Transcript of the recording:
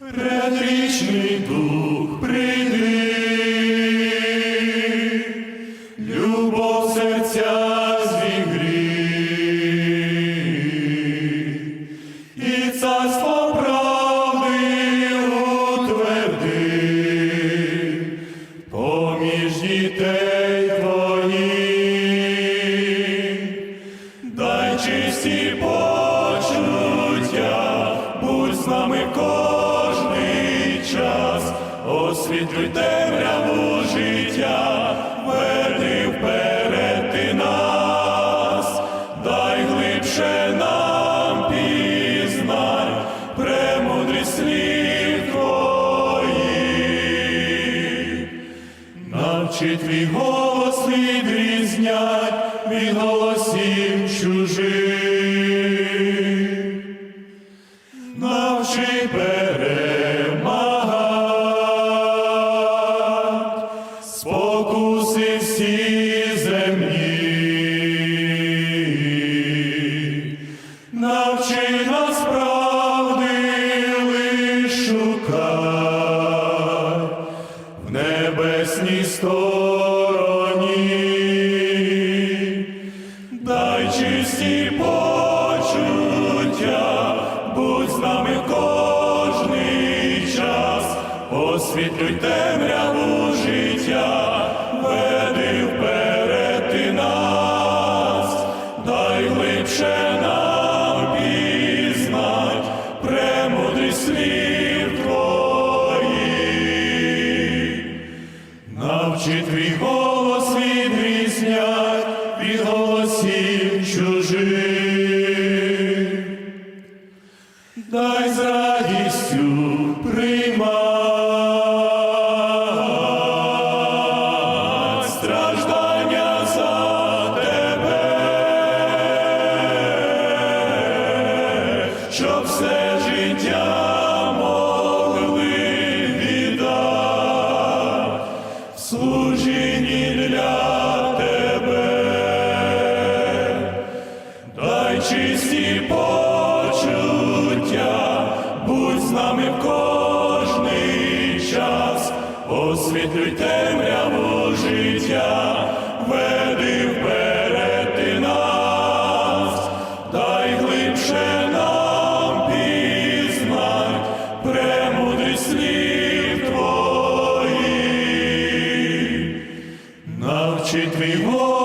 Предвічний дух прийди, любов серця зігрій, і царство правди утверди, поміж дітей твоїх, дай чисті почуття, освітлюй темряву життя, веди вперед ти нас, дай глибше нам пізнай, премудрість слів твоїх. Навчи твій голос відрізнять від голосів небесній стороні, дай чисті почуття, будь з нами кожний час, освітлюй темряву життя, Навчи твій голос відрізнять від голосів чужих, дай з радістю приймать страждання за тебе, щоб все життя служінні для тебе, дай чисті почуття, будь з нами в кожний час, освітлюй темряву Навчи твій голос